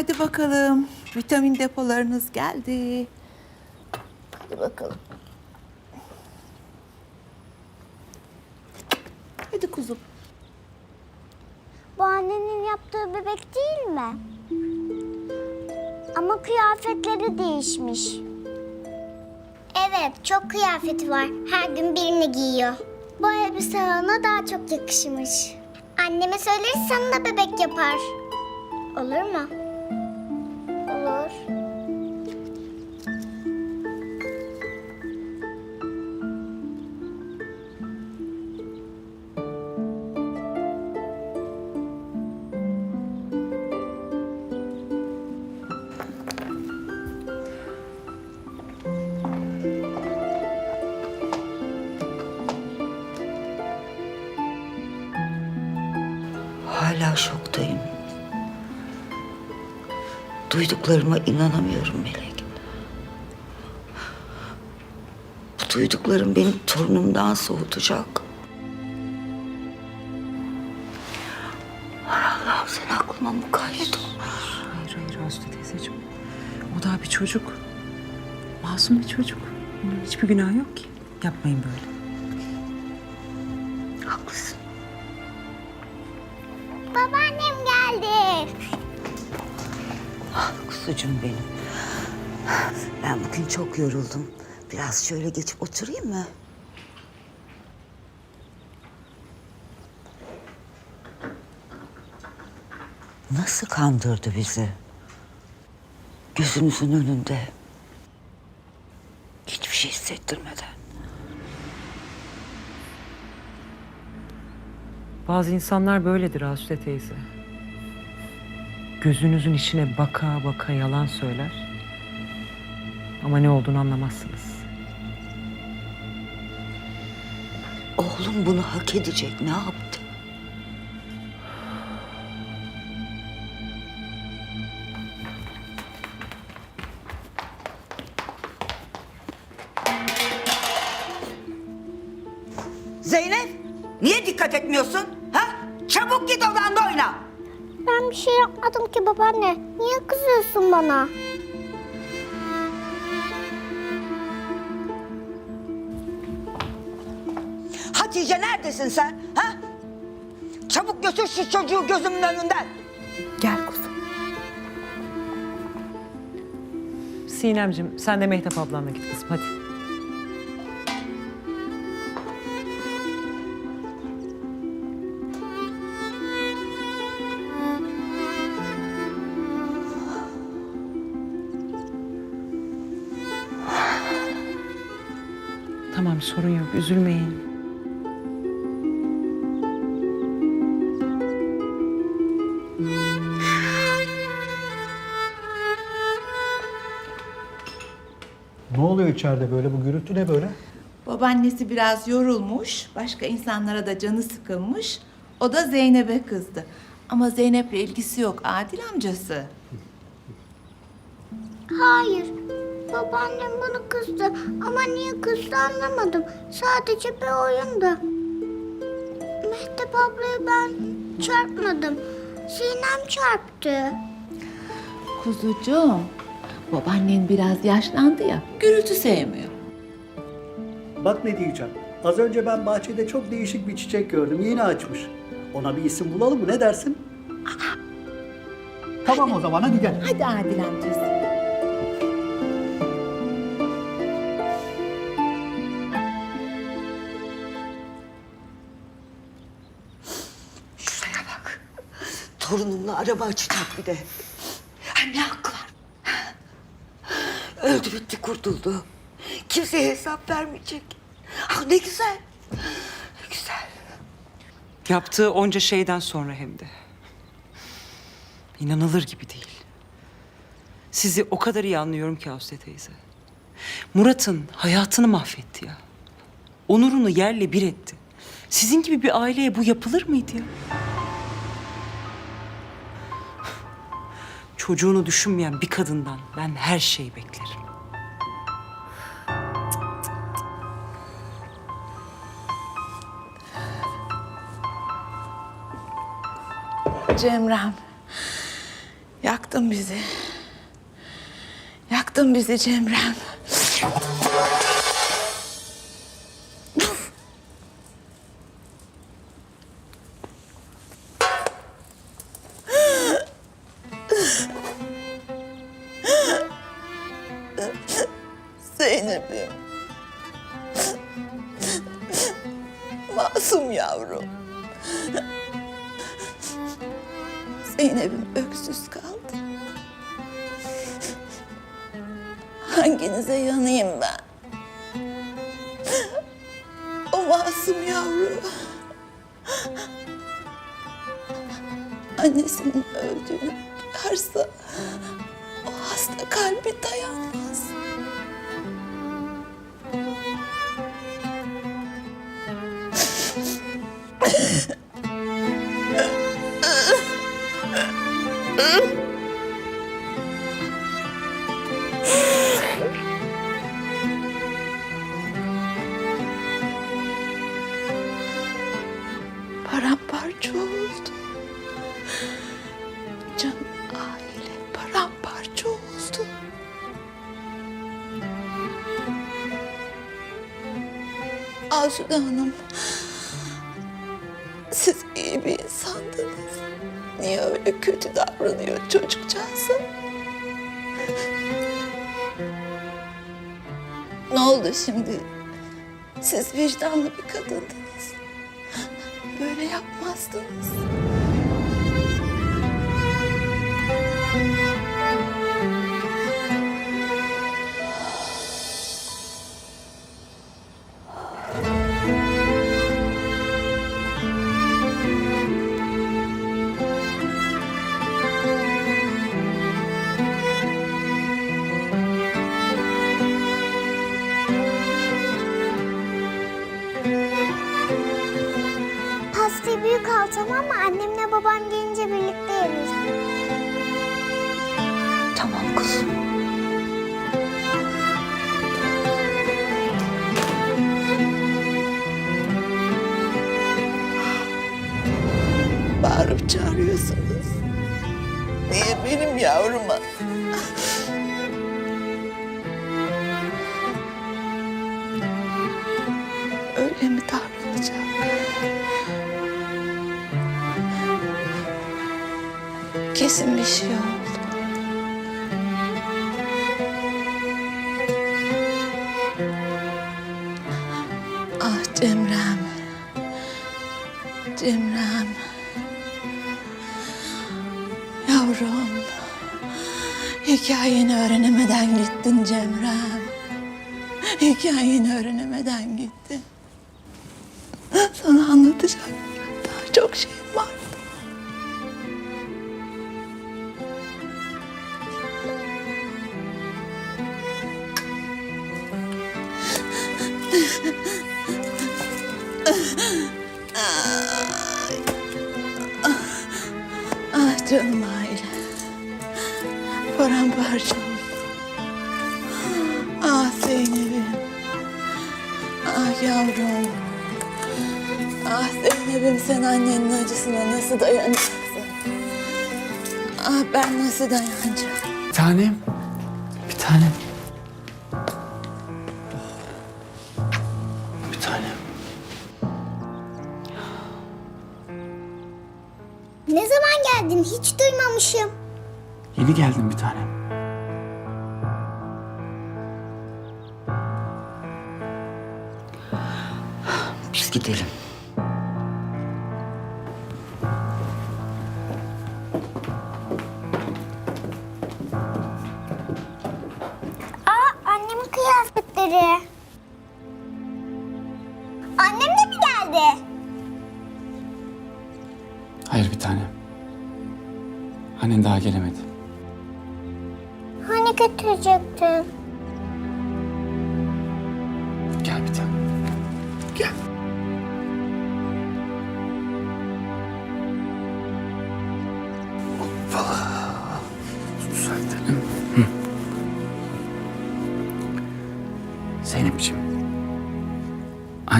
Hadi bakalım. Vitamin depolarınız geldi. Hadi bakalım. Hadi kuzum. Bu annenin yaptığı bebek değil mi? Ama kıyafetleri değişmiş. Evet, çok kıyafeti var. Her gün birini giyiyor. Bu elbise ona daha çok yakışmış. Anneme söyleriz sana da bebek yapar. Olur mu? Duyduklarıma inanamıyorum Melek. Bu duyduklarım beni torunumdan soğutacak. Allah'ım sen aklıma mukayyet ol. Hayır hayır Aslı teyzeciğim. O daha bir çocuk. Masum bir çocuk. Hiçbir günah yok ki. Yapmayın böyle. Kuzucuğum benim. Ben bugün çok yoruldum. Biraz şöyle geçip oturayım mı? Nasıl kandırdı bizi? Gözümüzün önünde. Hiçbir şey hissettirmeden. Bazı insanlar böyledir Aslı teyze. Gözünüzün içine baka baka yalan söyler. Ama ne olduğunu anlamazsınız. Oğlum bunu hak edecek. Ne yaptı? Bana? Hatice neredesin sen? Ha? Çabuk götür şu çocuğu gözümün önünden. Gel kuzum. Sinemcim sen de Mehtap ablanla git kızım hadi. Üzülmeyin. Ne oluyor içeride böyle? Bu gürültü ne böyle? Babaannesi biraz yorulmuş. Başka insanlara da canı sıkılmış. O da Zeynep'e kızdı. Ama Zeynep'le ilgisi yok. Adil amcası. Hayır. Babaannem bana kızdı ama niye kızdı anlamadım. Sadece bir oyundu. Mehtap ablayı ben çarpmadım. Sinem çarptı. Kuzucuğum, babaannen biraz yaşlandı ya. Gürültü sevmiyor. Bak ne diyeceğim. Az önce ben bahçede çok değişik bir çiçek gördüm. Yeni açmış. Ona bir isim bulalım mı? Ne dersin? Tamam o zaman hadi gel. Hadi Adil amcası. Torunumla araba açacak bir de. Ha, ne hakkı var? Öldü bitti kurtuldu. Kimseye hesap vermeyecek. Ah ne güzel. Ne güzel. Yaptığı onca şeyden sonra hem de. İnanılır gibi değil. Sizi o kadar iyi anlıyorum ki Aslı teyze. Murat'ın hayatını mahvetti ya. Onurunu yerle bir etti. Sizin gibi bir aileye bu yapılır mıydı ya? Çocuğunu düşünmeyen bir kadından ben her şeyi beklerim. Cemrem, Yaktın bizi. Yaktın bizi Cemrem. Zeynep'im. Masum yavrum. Zeynep'im öksüz kaldı. Hanginize yanayım ben? O masum yavru. Annesinin öldüğünü duyarsa o hasta kalbi dayanmaz. Davranıyor çocukcağıza? Ne oldu şimdi? Siz vicdanlı bir kadındınız. Böyle yapmazdınız. Pastayı büyük al tamam mı? Annemle babam gelince birlikte yeriz. Tamam kuzum. Bağırıp çağırıyorsunuz. Niye benim yavruma? Cemrem. Cemrem. Yavrum. Hikayeni öğrenemeden gittin Cemrem. Hikayeni öğrenemeden gittin. Canım aile. Paramparça oldu. Ah Zeynep'im. Ah yavrum. Ah Zeynep'im sen annenin acısına nasıl dayanacaksın? Ah ben nasıl dayanacağım? Bir tanem. Bir tanem. Geldin? Hiç duymamışım. Yeni geldim bir tanem. Biz gidelim.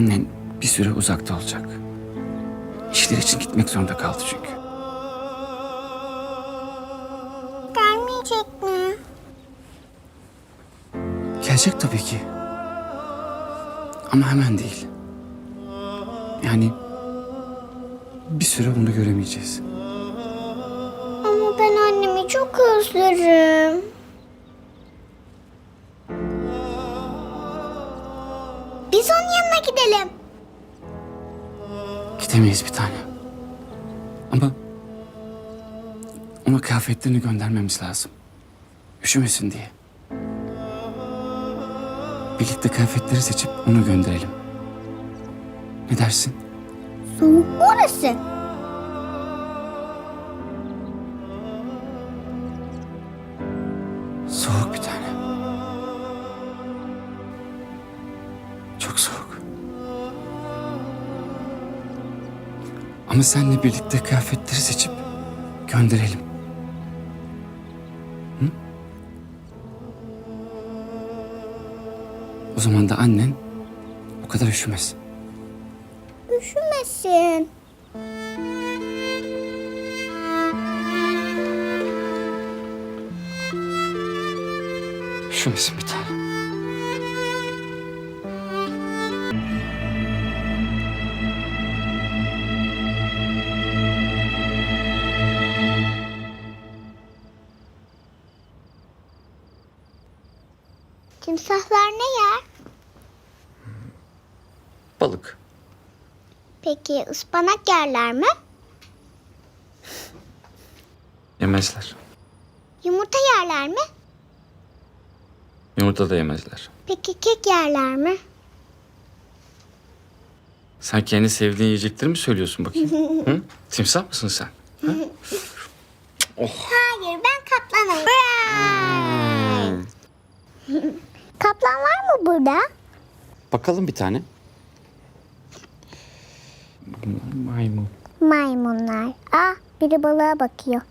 Annen bir süre uzakta olacak. İşler için gitmek zorunda kaldı çünkü. Gelecek mi? Gelecek tabii ki. Ama hemen değil. Yani bir süre bunu göremeyeceğiz. Ama ben annemi çok özlerim. Gidemeyiz bir tane. Ama ona kıyafetlerini göndermemiz lazım. Üşümesin diye. Birlikte kıyafetleri seçip onu gönderelim. Ne dersin? Soğuk orası. Ama seninle birlikte kıyafetleri seçip gönderelim. Hı? O zaman da annen o kadar üşümez. Üşümesin. Üşümesin bir tane. Peki ıspanak yerler mi? Yemezler. Yumurta yerler mi? Yumurta da yemezler. Peki kek yerler mi? Sen kendi sevdiğin yiyecekleri mi söylüyorsun bakayım? Hı? Timsah mısın sen? Hayır ben kaplanım. Kaplan var mı burada? Bakalım bir tane. Maymun. Maymunlar. Ah biri balığa bakıyor.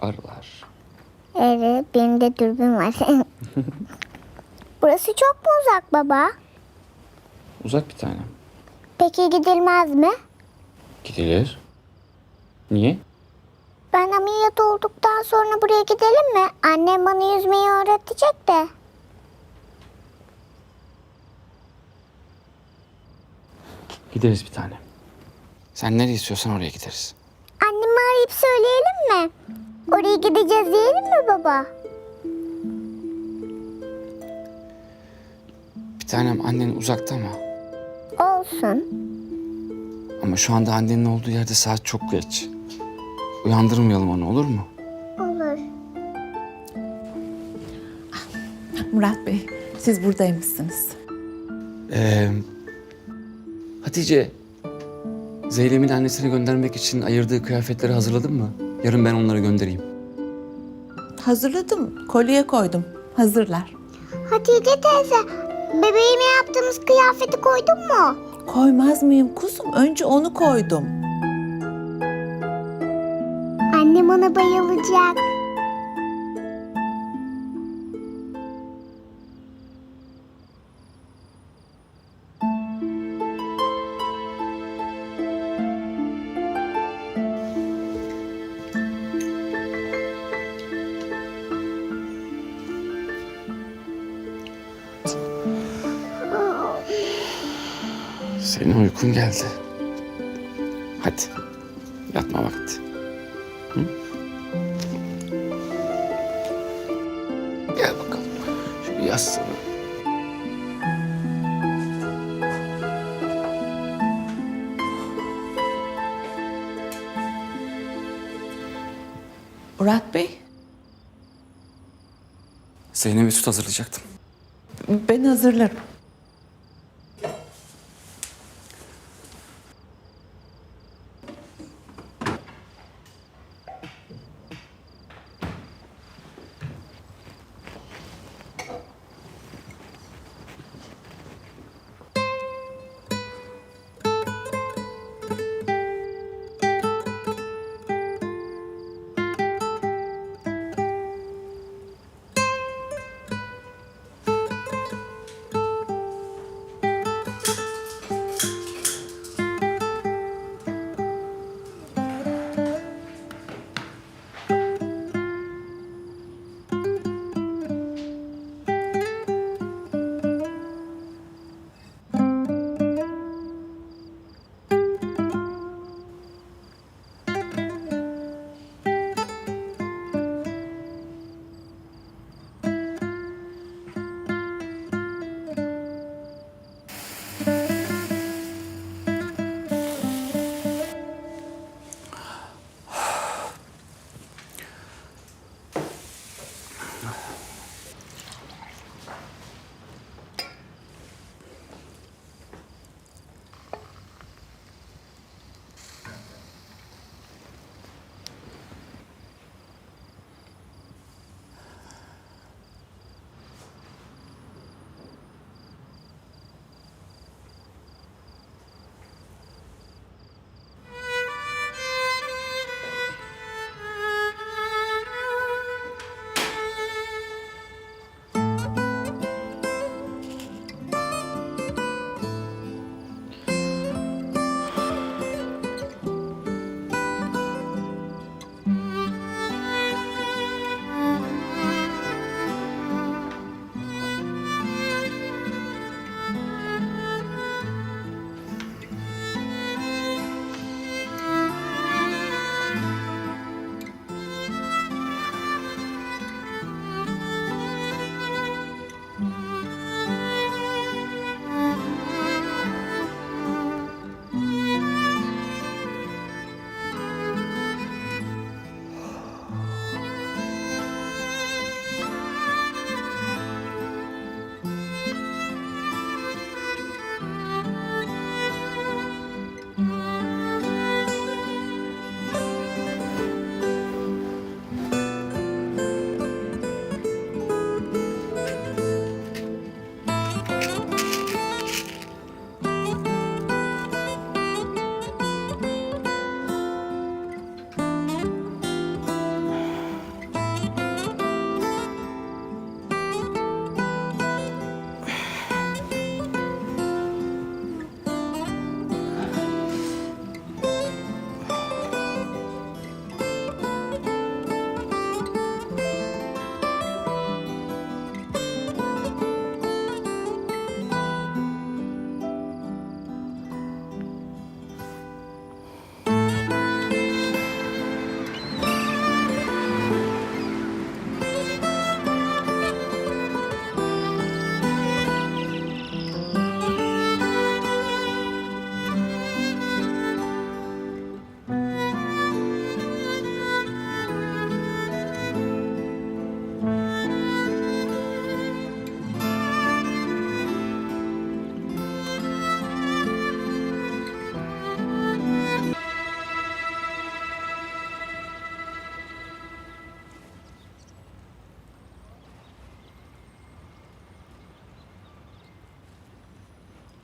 Arılar. Evet benim de dürbün var. Burası çok mu uzak baba? Uzak bir tane. Peki gidilmez mi? Gidilir. Niye? Ben ameliyat olduktan sonra buraya gidelim mi? Annem bana yüzmeyi öğretecek de. Gideriz bir tane. Sen nereye istiyorsan oraya gideriz. Annemi arayıp söyleyelim mi? Oraya gideceğiz diyelim mi baba? Bir tanem annen uzakta ama. Olsun. Ama şu anda annenin olduğu yerde saat çok geç. Uyandırmayalım onu olur mu? Olur. Murat Bey, siz buradaymışsınız. Ee, Hatice, Zeynep'in annesine göndermek için ayırdığı kıyafetleri hazırladın mı? Yarın ben onları göndereyim. Hazırladım, kolyeye koydum. Hazırlar. Hatice teyze, bebeğime yaptığımız kıyafeti koydun mu? Koymaz mıyım kuzum? Önce onu koydum. Annem ona bayılacak. Senin uykun geldi. Hadi, yatma vakti. Hı? Gel bakalım. Şu yastığını. Murat Bey, Zeynep'e süt hazırlayacaktım. ben hazırlarım.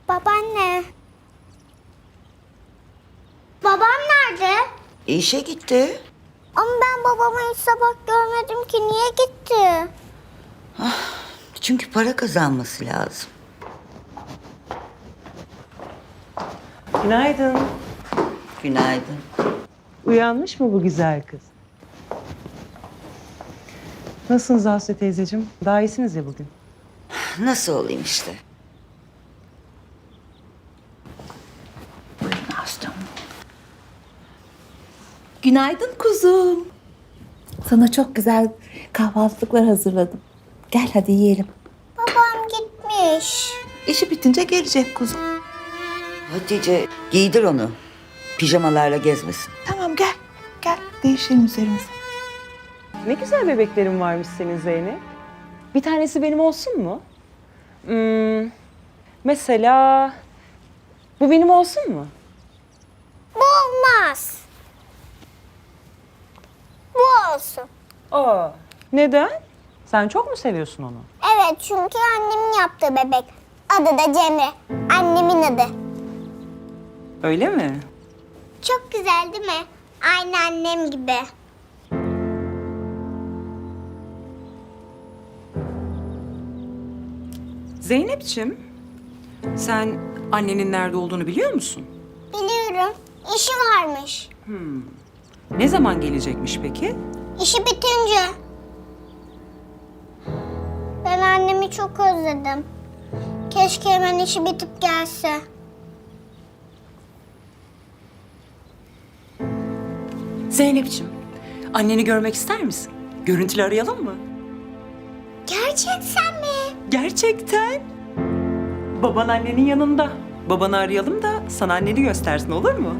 Babaanne. Babam nerede? İşe gitti. Ama ben babamı hiç sabah görmedim ki. Niye gitti? Çünkü para kazanması lazım. Günaydın. Günaydın. Uyanmış mı bu güzel kız? Nasılsınız Aslı teyzeciğim? Daha iyisiniz ya bugün. Nasıl olayım işte. Günaydın kuzum. Sana çok güzel kahvaltılıklar hazırladım. Gel hadi yiyelim. Babam gitmiş. İşi bitince gelecek kuzum. Hatice giydir onu. Pijamalarla gezmesin. Tamam gel. Gel değişelim üzerimize. Ne güzel bebeklerin varmış senin Zeynep. Bir tanesi benim olsun mu? Hmm, mesela bu benim olsun mu? Bu olmaz. Bu olsun. Aa, neden? Sen çok mu seviyorsun onu? Evet çünkü annemin yaptığı bebek. Adı da Cemre. Annemin adı. Öyle mi? Çok güzel değil mi? Aynı annem gibi. Zeynep'ciğim, sen annenin nerede olduğunu biliyor musun? Biliyorum. İşi varmış. Ne zaman gelecekmiş peki? İşi bitince. Ben annemi çok özledim. Keşke hemen işi bitip gelse. Zeynep'ciğim, anneni görmek ister misin? Görüntülü arayalım mı? Gerçekten mi? Gerçekten. Baban annenin yanında. Babanı arayalım da sana anneni göstersin olur mu?